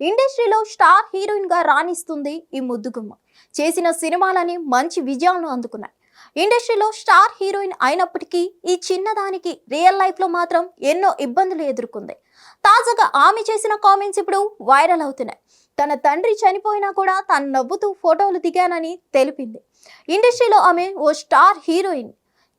ఇండస్ట్రీలో స్టార్ హీరోయిన్గా రాణిస్తుంది ఈ ముద్దుగుమ్మ. చేసిన సినిమాలని మంచి విజయాలను అందుకున్నాయి. ఇండస్ట్రీలో స్టార్ హీరోయిన్ అయినప్పటికీ ఈ చిన్నదానికి రియల్ లైఫ్లో మాత్రం ఎన్నో ఇబ్బందులు ఎదుర్కొంది. తాజాగా ఆమె చేసిన కామెంట్స్ ఇప్పుడు వైరల్ అవుతున్నాయి. తన తండ్రి చనిపోయినా కూడా తాను నవ్వుతూ ఫోటోలు దిగానని తెలిపింది. ఇండస్ట్రీలో ఆమె ఓ స్టార్ హీరోయిన్.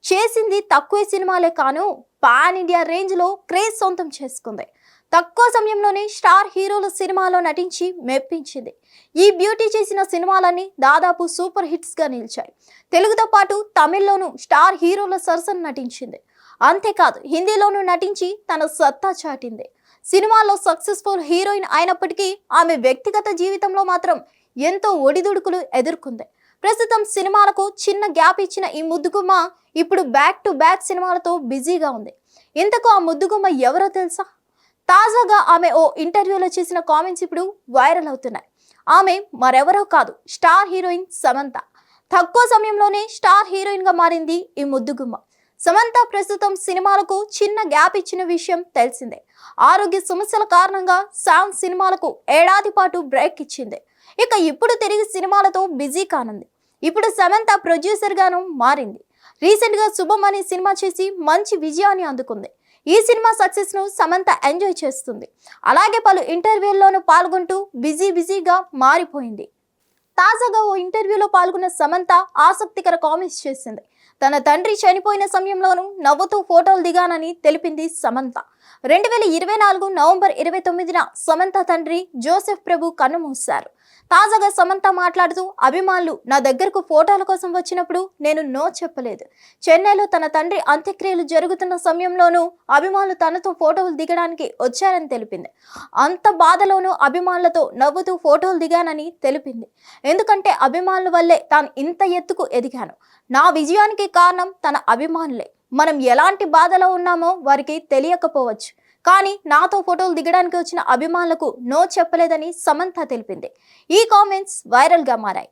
చేసింది తక్కువ సినిమాలే కాను పాన్ ఇండియా రేంజ్లో క్రేజ్ సొంతం చేసుకుంది. తక్కువ సమయంలోనే స్టార్ హీరోల సినిమాలో నటించి మెప్పించింది. ఈ బ్యూటీ చేసిన సినిమాలన్నీ దాదాపు సూపర్ హిట్స్గా నిలిచాయి. తెలుగుతో పాటు తమిళ్ళోనూ స్టార్ హీరోల సరసన నటించింది. అంతేకాదు హిందీలోనూ నటించి తన సత్తా చాటింది. సినిమాలో సక్సెస్ఫుల్ హీరోయిన్ అయినప్పటికీ ఆమె వ్యక్తిగత జీవితంలో మాత్రం ఎంతో ఒడిదుడుకులు ఎదుర్కొంది. ప్రస్తుతం సినిమాలకు చిన్న గ్యాప్ ఇచ్చిన ఈ ముద్దుగుమ్మ ఇప్పుడు బ్యాక్ టు బ్యాక్ సినిమాలతో బిజీగా ఉంది. ఇంతకు ఆ ముద్దుగుమ్మ ఎవరో తెలుసా? తాజాగా ఆమె ఓ ఇంటర్వ్యూలో చేసిన కామెంట్స్ ఇప్పుడు వైరల్ అవుతున్నాయి. ఆమె మరెవరో కాదు స్టార్ హీరోయిన్ సమంత. తక్కువ సమయంలోనే స్టార్ హీరోయిన్గా మారింది ఈ ముద్దుగుమ్మ. సమంత ప్రస్తుతం సినిమాలకు చిన్న గ్యాప్ ఇచ్చిన విషయం తెలిసిందే. ఆరోగ్య సమస్యల కారణంగా సాంగ్ సినిమాలకు ఏడాది పాటు బ్రేక్ ఇచ్చింది. ఇక ఇప్పుడు తిరిగి సినిమాలతో బిజీ కానుంది. ఇప్పుడు సమంత ప్రొడ్యూసర్గాను మారింది. రీసెంట్గా శుభం అనే సినిమా చేసి మంచి విజయాన్ని అందుకుంది. ఈ సినిమా సక్సెస్ను సమంత ఎంజాయ్ చేస్తుంది. అలాగే పలు ఇంటర్వ్యూల్లోనూ పాల్గొంటూ బిజీ బిజీగా మారిపోయింది. తాజాగా ఓ ఇంటర్వ్యూలో పాల్గొన్న సమంత ఆసక్తికర కామెంట్స్ చేసింది. తన తండ్రి చనిపోయిన సమయంలోనూ నవ్వుతూ ఫోటోలు దిగానని తెలిపింది సమంత. రెండు వేల ఇరవై నాలుగు నవంబర్ ఇరవై తొమ్మిదిన సమంత తండ్రి జోసెఫ్ ప్రభు కన్నుమూశారు. తాజాగా సమంత మాట్లాడుతూ అభిమానులు నా దగ్గరకు ఫోటోల కోసం వచ్చినప్పుడు నేను నో చెప్పలేదు. చెన్నైలో తన తండ్రి అంత్యక్రియలు జరుగుతున్న సమయంలోనూ అభిమానులు తనతో ఫోటోలు దిగడానికి వచ్చారని తెలిపింది. అంత బాధలోనూ అభిమానులతో నవ్వుతూ ఫోటోలు దిగానని తెలిపింది. ఎందుకంటే అభిమానుల వల్లే తాను ఇంత ఎత్తుకు ఎదిగాను. నా విజయానికి కారణం తన అభిమానులే. మనం ఎలాంటి బాధలో ఉన్నామో వారికి తెలియకపోవచ్చు. కానీ నాతో ఫోటోలు దిగడానికి వచ్చిన అభిమానులకు నో చెప్పలేదని సమంత తెలిపింది. ఈ కామెంట్స్ వైరల్గా మారాయి.